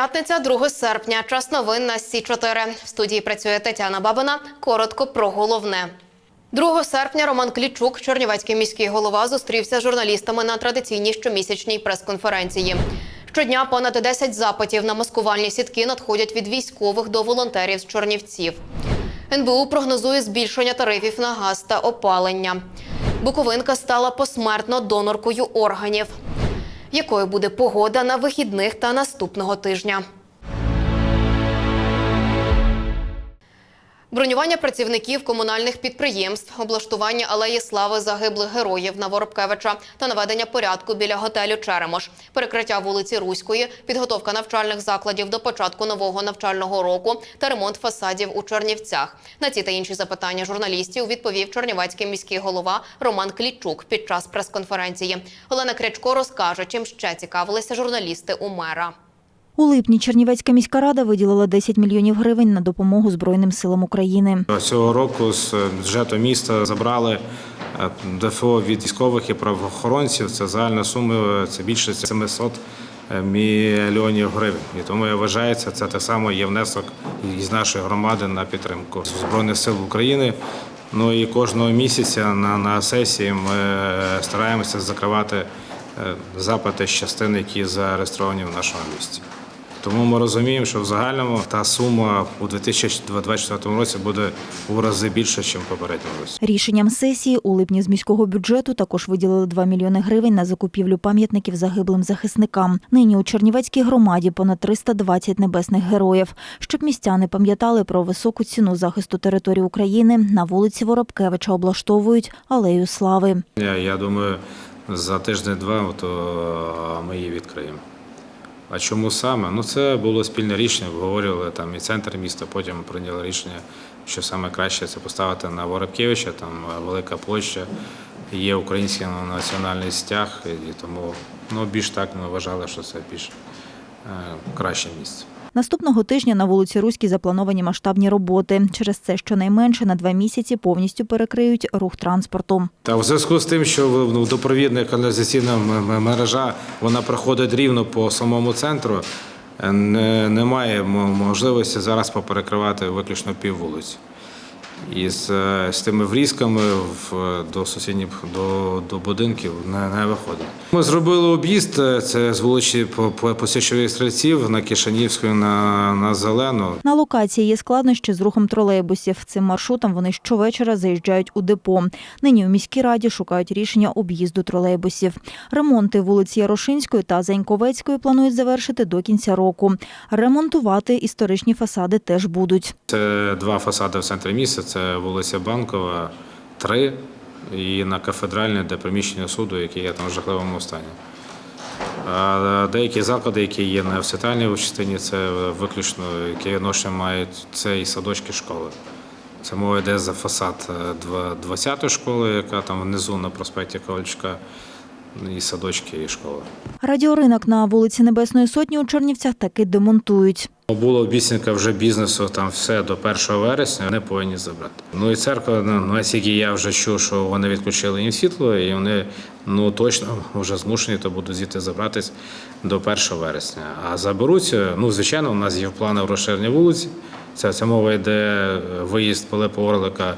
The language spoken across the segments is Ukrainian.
П'ятниця, 2 серпня. Час новин на Сі 4 В студії працює Тетяна Бабина. Коротко про головне. 2 серпня Роман Клічук, Чернівецький міський голова, зустрівся з журналістами на традиційній щомісячній прес-конференції. Щодня понад 10 запитів на маскувальні сітки надходять від військових до волонтерів з Чорнівців. НБУ прогнозує збільшення тарифів на газ та опалення. Буковинка стала посмертно доноркою органів. Якою буде погода на вихідних та наступного тижня? Бронювання працівників комунальних підприємств, облаштування алеї слави загиблих героїв на Воробкевича та наведення порядку біля готелю Черемош, перекриття вулиці Руської, підготовка навчальних закладів до початку нового навчального року та ремонт фасадів у Чернівцях. На ці та інші запитання журналістів відповів Чернівецький міський голова Роман Клічук під час прес-конференції. Олена Крячко розкаже, чим ще цікавилися журналісти у мера. У липні Чернівецька міська рада виділила 10 мільйонів гривень на допомогу Збройним силам України. Цього року з бюджету міста забрали е, ДФО від військових і правоохоронців. Це загальна сума це більше 700 мільйонів гривень. І тому я вважаю, це, так само є внесок із нашої громади на підтримку Збройних сил України. Ну і кожного місяця на, на сесії ми стараємося закривати е, запити з частин, які зареєстровані в нашому місті. Тому ми розуміємо, що в загальному та сума у 2024 році буде у рази більше, ніж попередньому році. Рішенням сесії у липні з міського бюджету також виділили 2 мільйони гривень на закупівлю пам'ятників загиблим захисникам. Нині у Чернівецькій громаді понад 320 небесних героїв. Щоб містяни пам'ятали про високу ціну захисту території України, на вулиці Воробкевича облаштовують алею слави. Я, я думаю, за тиждень-два то ми її відкриємо. А чому саме? Ну це було спільне рішення, обговорювали там і центр міста, потім прийняли рішення, що саме краще це поставити на Воробкевича, там велика площа, є український національний стяг, і тому ну, більш так ми вважали, що це більш е, краще місце. Наступного тижня на вулиці Руській заплановані масштабні роботи. Через це щонайменше на два місяці повністю перекриють рух транспорту. Та в зв'язку з тим, що водопровідна допровідна каналізаційна мережа вона проходить рівно по самому центру, е, немає можливості зараз поперекривати виключно пів вулиці. І з, е, з тими врізками в, до сусідніх до, до будинків не, не виходить. Ми зробили об'їзд, е, це з вулиці по, по, по стрільців на Кишанівську на, на Зелену. На локації є складнощі з рухом тролейбусів. Цим маршрутом вони щовечора заїжджають у депо. Нині у міській раді шукають рішення об'їзду тролейбусів. Ремонти вулиці Ярошинської та Заньковецької планують завершити до кінця року. Ремонтувати історичні фасади теж будуть. Це два фасади в центрі міста. Це вулиця Банкова, 3 і на кафедральне, де приміщення суду, яке є там в жахливому стані. Деякі заклади, які є на центральній частині, це виключно, які ноші мають, це і садочки школи. Це мова йде за фасад е, 20-ї школи, яка там внизу на проспекті Ковальчука, і садочки, і школи. Радіоринок на вулиці Небесної Сотні у Чернівцях таки демонтують. Була обіцянка вже бізнесу, там все до 1 вересня вони повинні забрати. Ну і церква, ну, наскільки я вже чув, що вони відключили їм світло, і вони ну точно вже змушені то будуть звідти забратись до 1 вересня. А заберуться, ну звичайно, у нас є в планах вулиці. Це, це мова йде виїзд Пилипа Орлика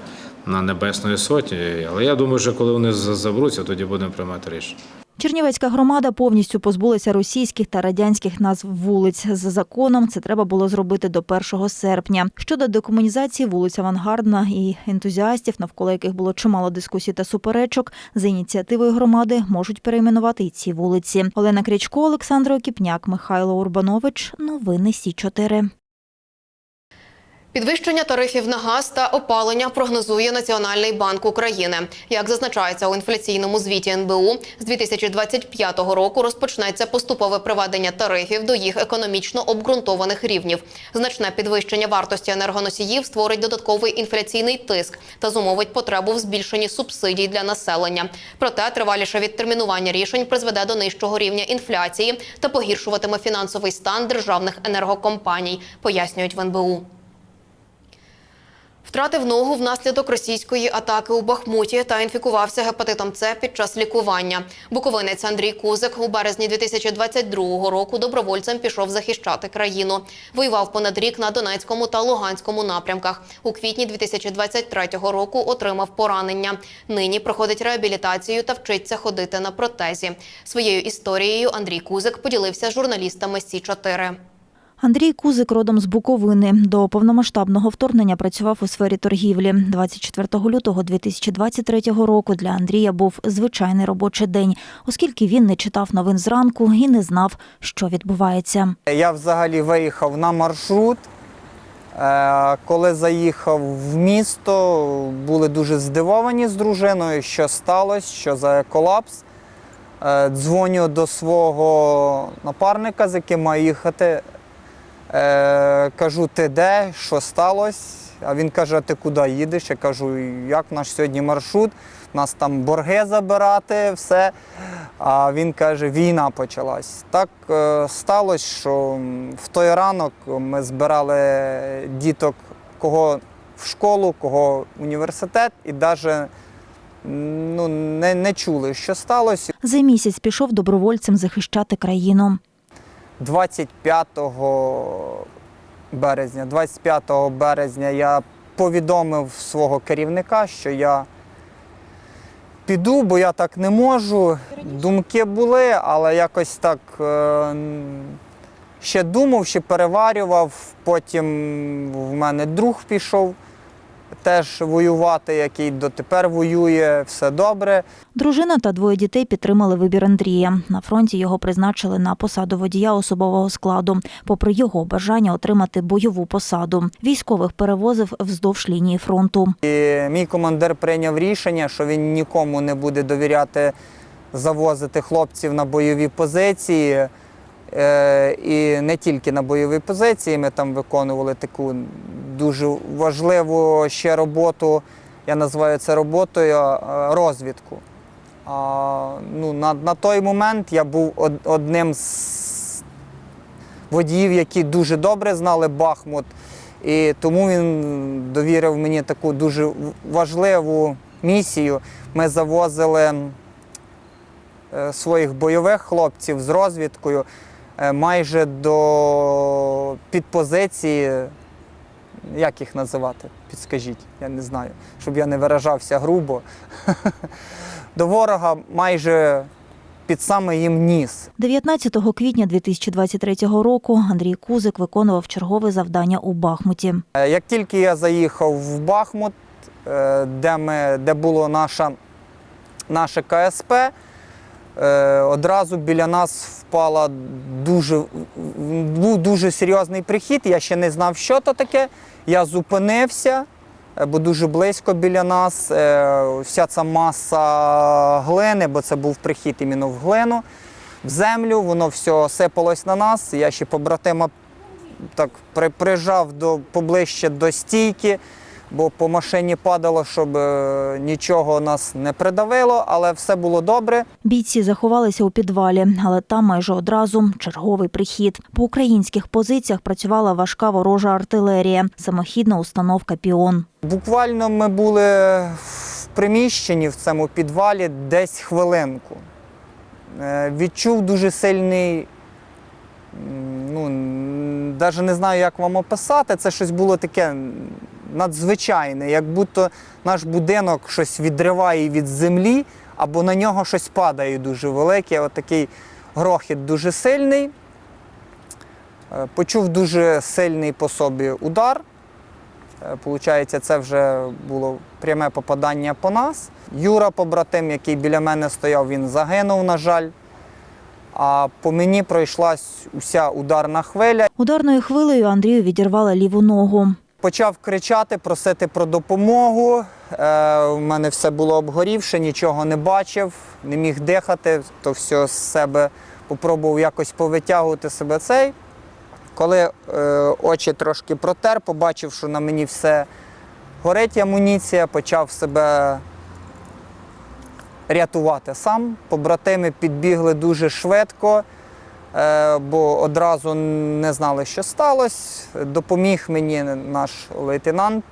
на Небесної Сотні. Але я думаю, що коли вони заберуться, тоді будемо приймати рішення. Чернівецька громада повністю позбулася російських та радянських назв вулиць. За законом це треба було зробити до 1 серпня. Щодо декомунізації вулиць Авангардна і ентузіастів, навколо яких було чимало дискусій та суперечок, за ініціативою громади можуть перейменувати і ці вулиці. Олена Крячко, Олександр Окіпняк, Михайло Урбанович. Новини Сі 4 Підвищення тарифів на газ та опалення прогнозує Національний банк України. Як зазначається у інфляційному звіті НБУ, з 2025 року розпочнеться поступове приведення тарифів до їх економічно обґрунтованих рівнів. Значне підвищення вартості енергоносіїв створить додатковий інфляційний тиск та зумовить потребу в збільшенні субсидій для населення. Проте триваліше відтермінування рішень призведе до нижчого рівня інфляції та погіршуватиме фінансовий стан державних енергокомпаній, пояснюють в НБУ. Втратив ногу внаслідок російської атаки у Бахмуті та інфікувався гепатитом С під час лікування. Буковинець Андрій Кузик у березні 2022 року добровольцем пішов захищати країну. Воював понад рік на Донецькому та Луганському напрямках. У квітні 2023 року отримав поранення. Нині проходить реабілітацію та вчиться ходити на протезі. Своєю історією Андрій Кузик поділився з журналістами Сі 4 Андрій Кузик родом з Буковини. До повномасштабного вторгнення працював у сфері торгівлі. 24 лютого 2023 року для Андрія був звичайний робочий день, оскільки він не читав новин зранку і не знав, що відбувається. Я взагалі виїхав на маршрут. Е, Коли заїхав в місто, були дуже здивовані з дружиною, що сталося, що за колапс. Е, Дзвоню до свого напарника, з яким маю їхати. Е, Кажу, ти де, що сталося? А він каже, ти куди їдеш? Я кажу, як наш сьогодні маршрут, нас там борги забирати, все. А він каже, війна почалась. Так е, сталося, що в той ранок ми збирали діток, кого в школу, кого в університет, і навіть ну, не, не чули, що сталося. За місяць пішов добровольцем захищати країну. 25 березня, 25 березня я повідомив свого керівника, що я піду, бо я так не можу. Думки були, але якось так е, ще думав, ще переварював. Потім в мене друг пішов теж воювати, який дотепер воює, все добре. Дружина та двоє дітей підтримали вибір Андрія. На фронті його призначили на посаду водія особового складу, попри його бажання отримати бойову посаду. Військових перевозив вздовж лінії фронту. І мій командир прийняв рішення, що він нікому не буде довіряти завозити хлопців на бойові позиції. Е, І не тільки на бойові позиції. Ми там виконували таку дуже важливу ще роботу. Я називаю це роботою е, розвідку. А, ну, на, на той момент я був одним з водіїв, які дуже добре знали Бахмут. І тому він довірив мені таку дуже важливу місію. Ми завозили е, своїх бойових хлопців з розвідкою майже до підпозиції. Як їх називати? Підскажіть, я не знаю, щоб я не виражався грубо. До ворога майже під саме їм ніс. 19 квітня 2023 року Андрій Кузик виконував чергове завдання у Бахмуті. Е, Як тільки я заїхав в Бахмут, е, де, ми, де було наша, наше КСП, е, одразу біля нас впала дуже, був дуже серйозний прихід. Я ще не знав, що то таке. Я зупинився, е, бо дуже близько біля нас. е, Вся ця маса глини, бо це був прихід іменно в глину, в землю, воно все сипалось на нас. Я ще побратима так прижав до, поближче до стійки, бо по машині падало, щоб е, нічого нас не придавило, але все було добре. Бійці заховалися у підвалі, але там майже одразу черговий прихід. По українських позиціях працювала важка ворожа артилерія, самохідна установка Піон. Буквально ми були в приміщенні в цьому підвалі десь хвилинку. Е, Відчув дуже сильний, ну, навіть не знаю, як вам описати. Це щось було таке надзвичайне, як будто наш будинок щось відриває від землі, або на нього щось падає дуже велике. Отакий грохіт дуже сильний. Е, Почув дуже сильний по собі удар. Е, Получається, це вже було пряме попадання по нас. Юра, побратим, який біля мене стояв, він загинув, на жаль. А по мені пройшлась уся ударна хвиля. Ударною хвилею Андрію відірвала ліву ногу. Почав кричати, просити про допомогу. Е, у мене все було обгорівше, нічого не бачив, не міг дихати, то все з себе попробував якось повитягувати себе цей. Коли е, очі трошки протер, побачив, що на мені все горить амуніція, почав себе рятувати сам. Побратими підбігли дуже швидко, бо одразу не знали, що сталося. Допоміг мені наш лейтенант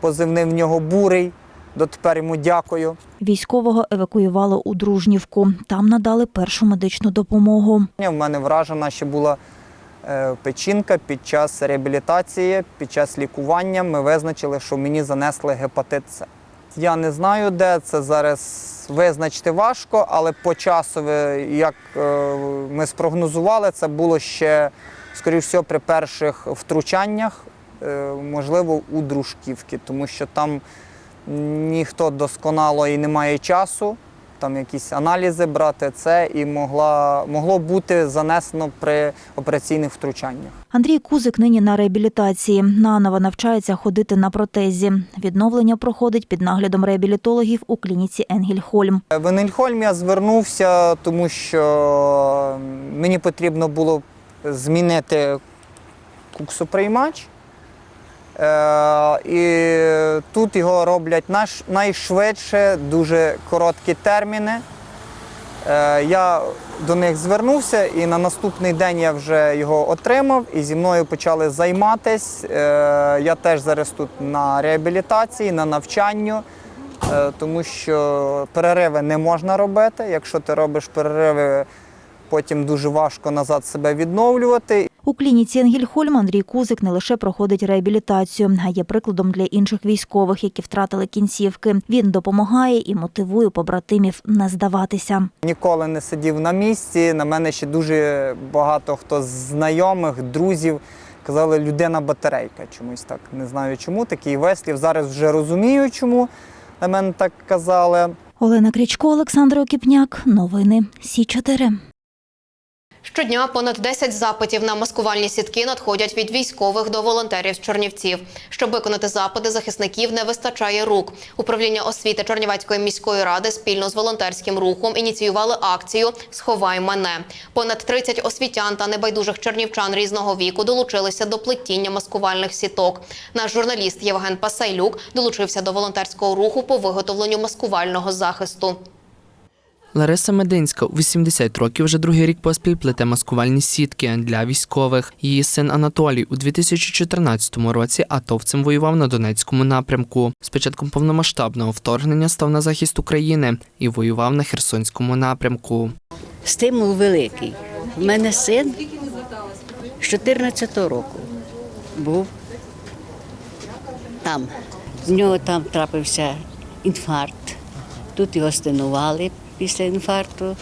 позивний в нього бурий. Дотепер йому дякую. Військового евакуювали у Дружнівку. Там надали першу медичну допомогу. В мене вражена ще була е, печінка під час реабілітації, під час лікування. Ми визначили, що мені занесли гепатит С. Я не знаю, де це зараз визначити важко, але по часу, як е, ми спрогнозували, це було ще, скоріш всього, при перших втручаннях, е, можливо, у Дружківки, тому що там ніхто досконало і не має часу. Там якісь аналізи брати це і могла, могло бути занесено при операційних втручаннях. Андрій Кузик нині на реабілітації. Наново навчається ходити на протезі. Відновлення проходить під наглядом реабілітологів у клініці Енгельхольм. В Енельхольм я звернувся, тому що мені потрібно було змінити куксоприймач. Е, і тут його роблять найшвидше, дуже короткі терміни. Е, я до них звернувся, і на наступний день я вже його отримав, і зі мною почали займатися. Я теж зараз тут на реабілітації, на навчанню, е, тому що перериви не можна робити. Якщо ти робиш перериви, потім дуже важко назад себе відновлювати. У клініці Енгельхольм Андрій Кузик не лише проходить реабілітацію, а є прикладом для інших військових, які втратили кінцівки. Він допомагає і мотивує побратимів не здаватися. Ніколи не сидів на місці. На мене ще дуже багато хто з знайомих, друзів казали людина батарейка. Чомусь так не знаю чому. Такий вислів. Зараз вже розумію, чому на мене так казали. Олена Крічко, Олександр Окіпняк. Новини Сі 4 Щодня понад 10 запитів на маскувальні сітки надходять від військових до волонтерів з Чернівців. Щоб виконати запити, захисників не вистачає рук. Управління освіти Чернівецької міської ради спільно з волонтерським рухом ініціювали акцію Сховай мене. Понад 30 освітян та небайдужих чернівчан різного віку долучилися до плетіння маскувальних сіток. Наш журналіст Євген Пасайлюк долучився до волонтерського руху по виготовленню маскувального захисту. Лариса Мединська у 80 років вже другий рік поспіль плете маскувальні сітки для військових. Її син Анатолій у 2014 році атовцем воював на Донецькому напрямку. З початком повномасштабного вторгнення став на захист України і воював на Херсонському напрямку. Стимул великий. У мене син з 14 року був там. З нього там трапився інфаркт. Тут його стенували після інфаркту.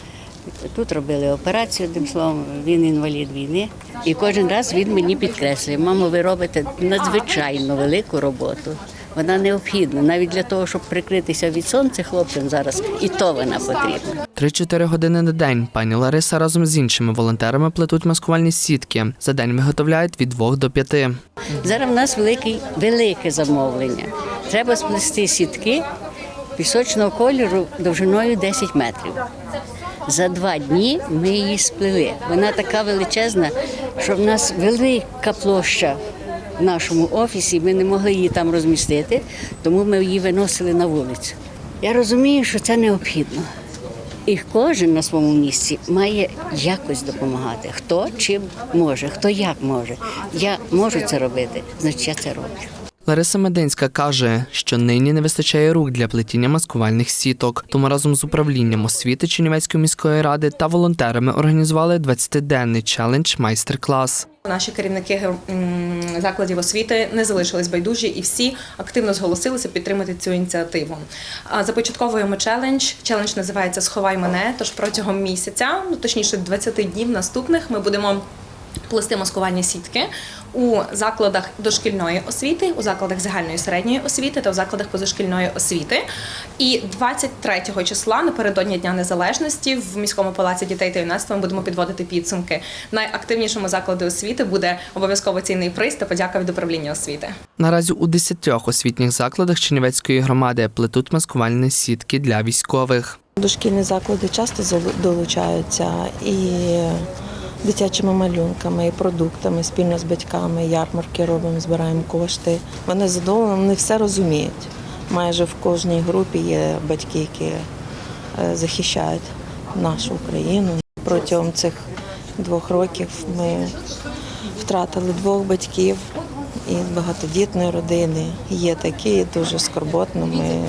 Тут робили операцію, одним словом, він інвалід війни. І кожен раз він мені підкреслює, мамо, ви робите надзвичайно велику роботу. Вона необхідна навіть для того, щоб прикритися від сонця хлопцям зараз, і то вона потрібна. 3-4 години на день пані Лариса разом з іншими волонтерами плетуть маскувальні сітки. За день виготовляють від 2 до 5. Зараз в нас великий, велике замовлення. Треба сплести сітки пісочного кольору довжиною 10 метрів. За два дні ми її сплели. Вона така величезна, що в нас велика площа в нашому офісі. Ми не могли її там розмістити, тому ми її виносили на вулицю. Я розумію, що це необхідно. І кожен на своєму місці має якось допомагати. Хто чим може, хто як може. Я можу це робити, значить я це роблю. Лариса Мединська каже, що нині не вистачає рук для плетіння маскувальних сіток. Тому разом з управлінням освіти Чернівецької міської ради та волонтерами організували 20-денний челендж майстер-клас. Наші керівники закладів освіти не залишились байдужі і всі активно зголосилися підтримати цю ініціативу. Започатковуємо челендж. Челендж називається Сховай мене. Тож протягом місяця, ну точніше 20 днів наступних, ми будемо плести маскувальні сітки у закладах дошкільної освіти, у закладах загальної середньої освіти та у закладах позашкільної освіти. І 23 числа напередодні Дня Незалежності в міському палаці дітей та юнацтва ми будемо підводити підсумки. Найактивнішому закладу освіти буде обов'язково цінний приз та подяка від управління освіти. Наразі у 10 освітніх закладах Чернівецької громади плетуть маскувальні сітки для військових. Дошкільні заклади часто долучаються і дитячими малюнками, і продуктами спільно з батьками, ярмарки робимо, збираємо кошти. Вони задоволені, вони все розуміють. Майже в кожній групі є батьки, які е, захищають нашу Україну. Протягом цих двох років ми втратили двох батьків і багатодітної родини. Є такі дуже скорботно. Ми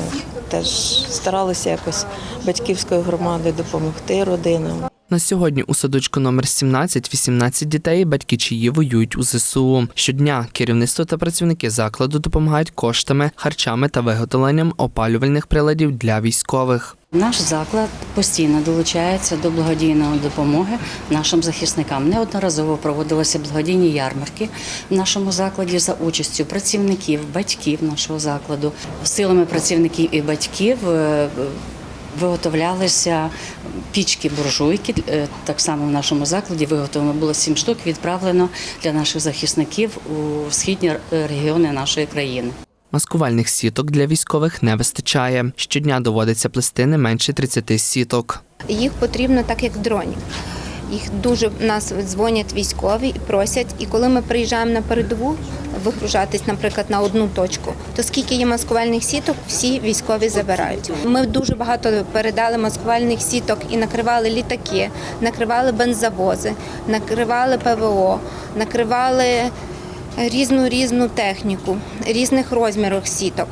теж старалися якось батьківською громадою допомогти родинам. На сьогодні у садочку номер 17 18 дітей, батьки чиї воюють у ЗСУ. Щодня керівництво та працівники закладу допомагають коштами, харчами та виготовленням опалювальних приладів для військових. Наш заклад постійно долучається до благодійної допомоги нашим захисникам. Неодноразово проводилися благодійні ярмарки в нашому закладі за участю працівників, батьків нашого закладу. Силами працівників і батьків е, виготовлялися пічки буржуйки. Е, Так само в нашому закладі виготовлено було сім штук, відправлено для наших захисників у східні регіони нашої країни. Маскувальних сіток для військових не вистачає. Щодня доводиться плести не менше 30 сіток. Їх потрібно так, як дронів. Їх дуже нас дзвонять військові і просять. І коли ми приїжджаємо на передову вигружатись, наприклад, на одну точку, то скільки є маскувальних сіток, всі військові забирають. Ми дуже багато передали маскувальних сіток і накривали літаки, накривали бензовози, накривали ПВО, накривали різну різну техніку, різних розмірів сіток.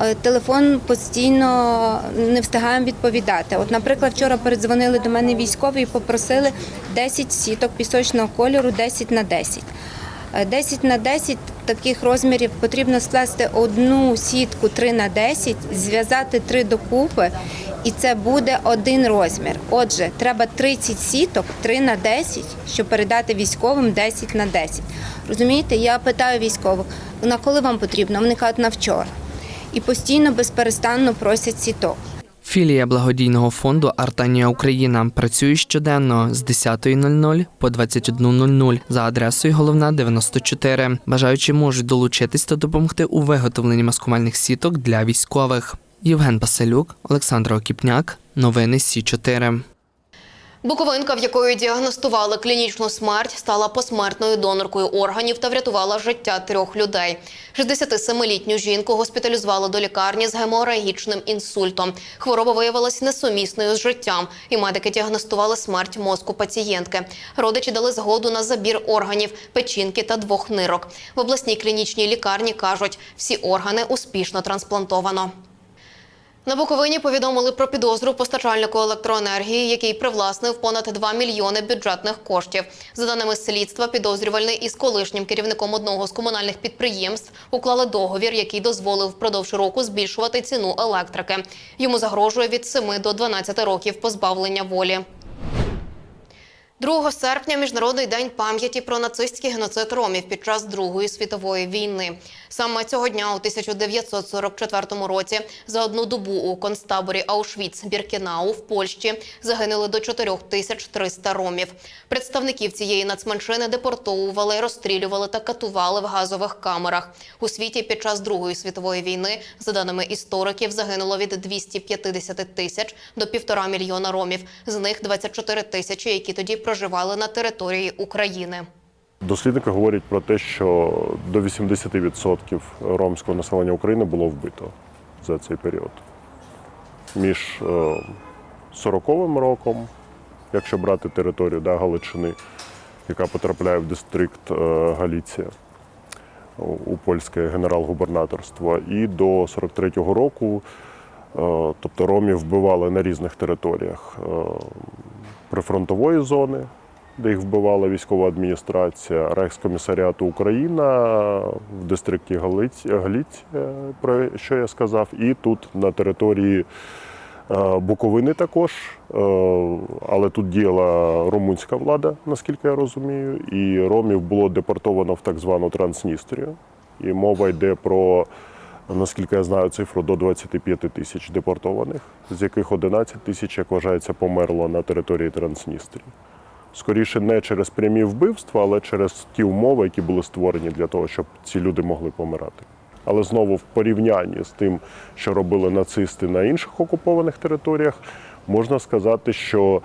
Е, Телефон постійно не встигаємо відповідати. От, наприклад, вчора передзвонили до мене військові і попросили 10 сіток пісочного кольору 10 на 10. Е, 10 на 10 таких розмірів потрібно сплести одну сітку 3 на 10, зв'язати три докупи, і це буде один розмір. Отже, треба 30 сіток 3 на 10, щоб передати військовим 10 на 10. Розумієте, я питаю військових, на коли вам потрібно? Вони кажуть, на вчора. І постійно безперестанно просять сіток. Філія благодійного фонду Артанія Україна працює щоденно з 10.00 по 21.00 за адресою головна 94. Бажаючі можуть долучитись та допомогти у виготовленні маскувальних сіток для військових. Євген Паселюк, Олександр Окіпняк. Новини Сі 4 Буковинка, в якої діагностували клінічну смерть, стала посмертною доноркою органів та врятувала життя трьох людей. 67-літню жінку госпіталізували до лікарні з геморагічним інсультом. Хвороба виявилась несумісною з життям, і медики діагностували смерть мозку пацієнтки. Родичі дали згоду на забір органів, печінки та двох нирок. В обласній клінічній лікарні кажуть, всі органи успішно трансплантовано. На Буковині повідомили про підозру постачальнику електроенергії, який привласнив понад 2 мільйони бюджетних коштів. За даними слідства, підозрювальний із колишнім керівником одного з комунальних підприємств уклали договір, який дозволив впродовж року збільшувати ціну електрики. Йому загрожує від 7 до 12 років позбавлення волі. 2 серпня міжнародний день пам'яті про нацистський геноцид ромів під час Другої світової війни. Саме цього дня у 1944 році за одну добу у концтаборі Аушвіц-Біркенау в Польщі загинули до 4300 ромів. Представників цієї нацменшини депортовували, розстрілювали та катували в газових камерах. У світі під час Другої світової війни, за даними істориків, загинуло від 250 тисяч до півтора мільйона ромів. З них 24 тисячі, які тоді проживали на території України. Дослідники говорять про те, що до 80% ромського населення України було вбито за цей період. Між 40-м роком, якщо брати територію да, Галичини, яка потрапляє в дистрикт е, Галіція у- польське генерал-губернаторство, і до 43-го року, е, тобто ромів вбивали на різних територіях е, прифронтової зони, де їх вбивала військова адміністрація, Рейхскомісаріату Україна в дистрикті Галиць, Галіць, е, про що я сказав, і тут на території е, Буковини також, е, але тут діяла румунська влада, наскільки я розумію, і ромів було депортовано в так звану Трансністрію. І мова йде про, наскільки я знаю, цифру до 25 тисяч депортованих, з яких 11 тисяч, як вважається, померло на території Трансністрії. Скоріше не через прямі вбивства, але через ті умови, які були створені для того, щоб ці люди могли помирати. Але знову в порівнянні з тим, що робили нацисти на інших окупованих територіях, можна сказати, що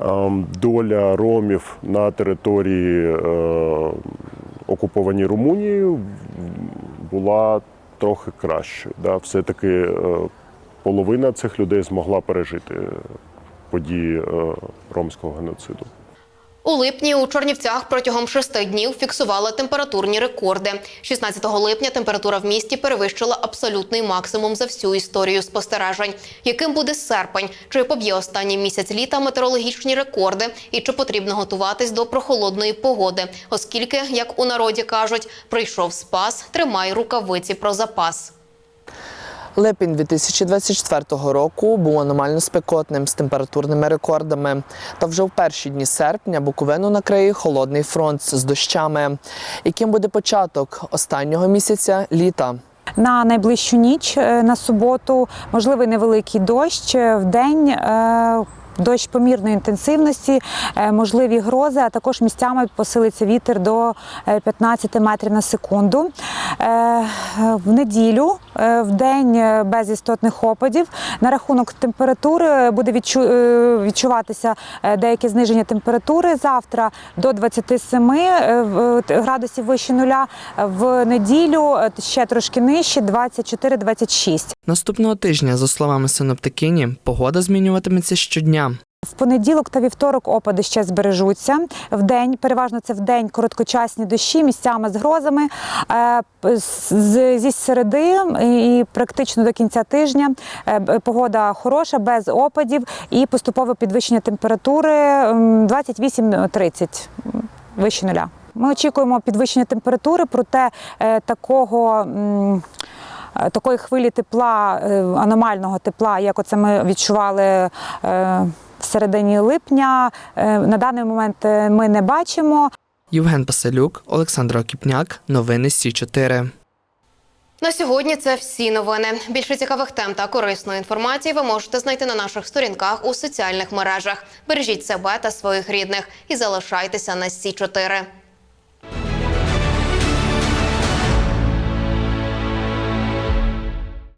ем, доля ромів на території е, окупованій Румунією була трохи кращою. Да? Все-таки е, половина цих людей змогла пережити події е, ромського геноциду. У липні у Чорнівцях протягом шести днів фіксували температурні рекорди. 16 липня температура в місті перевищила абсолютний максимум за всю історію спостережень. Яким буде серпень? Чи поб'є останній місяць літа метеорологічні рекорди? І чи потрібно готуватись до прохолодної погоди? Оскільки, як у народі кажуть, прийшов спас, тримай рукавиці про запас. Липень 2024 року був аномально спекотним з температурними рекордами. Та вже в перші дні серпня Буковину накриє холодний фронт з дощами, яким буде початок останнього місяця літа. На найближчу ніч е, на суботу можливий невеликий дощ Е, в день. Е, Дощ помірної інтенсивності, е, можливі грози, а також місцями посилиться вітер до е, 15 метрів на секунду. Е, В неділю, е, в день е, без істотних опадів. На рахунок температури буде відчу- е, відчуватися е, деяке зниження температури завтра до 27 е, в- градусів вище нуля. В неділю е, ще трошки нижче 24-26. Наступного тижня, за словами синоптикині, погода змінюватиметься щодня. В понеділок та вівторок опади ще збережуться. В день, переважно це в день короткочасні дощі, місцями з грозами. Е, Зі середи і практично до кінця тижня е, погода хороша, без опадів і поступове підвищення температури м, 28-30 вище нуля. Ми очікуємо підвищення температури, проте е, такого. Такої хвилі тепла, аномального тепла, як оце ми відчували в середині липня, е, на даний момент е, ми не бачимо. Євген Паселюк, Олександр Окіпняк, новини Сі 4 На сьогодні це всі новини. Більше цікавих тем та корисної інформації ви можете знайти на наших сторінках у соціальних мережах. Бережіть себе та своїх рідних і залишайтеся на Сі 4